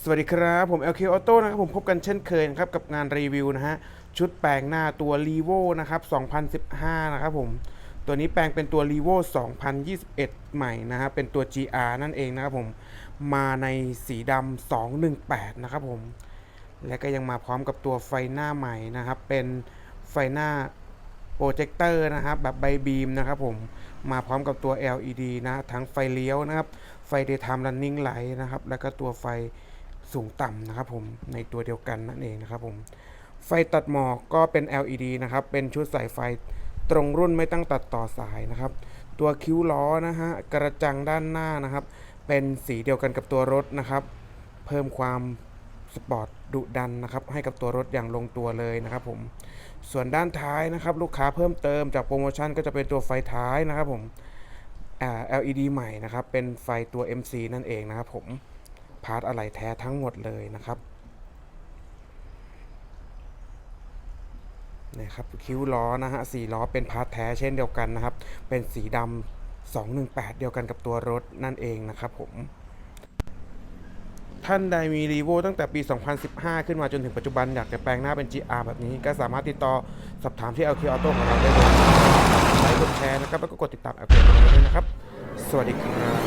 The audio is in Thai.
สวัสดีครับ ผม LK Auto นะครับ ผมพบกันเช่นเคยครับ กับงานรีวิวนะฮะ ชุดแปลงหน้าตัว r e v o นะครับ 2015 นะครับผม ตัวนี้แปลงเป็นตัว r e v o 2021 ใหม่นะฮะ เป็นตัว GR นั่นเองนะครับผม มาในสีดำ218 นะครับผม และก็ยังมาพร้อมกับตัวไฟหน้าใหม่นะครับ เป็นไฟหน้าโปรเจคเตอร์นะครับ แบบใบบีมนะครับผม มาพร้อมกับตัว LED นะ ทั้งไฟเลี้ยวนะครับ ไฟ daytime running light นะครับ แล้วก็ตัวไฟ สูงต่ำนะครับผมในตัวเดียวกันนั่นเองนะครับผมไฟตัดหมอกก็เป็น LED นะครับ เป็นชุดสายไฟตรงรุ่นไม่ต้องตัดต่อสายนะครับ ตัวคิ้วล้อนะฮะกระจังด้านหน้านะครับ เป็นสีเดียวกันกับตัวรถนะครับ เพิ่มความสปอร์ตดุดันนะครับ ให้กับตัวรถอย่างลงตัวเลยนะครับผมส่วนด้านท้ายนะครับ ลูกค้าเพิ่มเติมจากโปรโมชั่นก็จะเป็นตัวไฟท้ายนะครับผม LED ใหม่นะครับ เป็นไฟตัว MC นั่นเองนะครับผม พาร์ทอะไหล่แท้ทั้งหมดเลยนะครับนี่ครับคิ้วล้อนะฮะสีล้อเป็นพาร์ทแท้เช่นเดียวกันนะครับ เป็นสีดำ218 เดียวกันกับตัวรถนั่นเองนะครับผมท่านใดมีรีโวตั้งแต่ปี 2015 ขึ้นมาจนถึงปัจจุบันอยากจะแปลงหน้าเป็น GR แบบนี้ ก็สามารถติดต่อสอบถามที่ LQ Auto ของเราได้เลยไลค์กดแชร์นะครับแล้วก็กดติดตาม LQ Auto ด้วยนะครับ สวัสดีครับ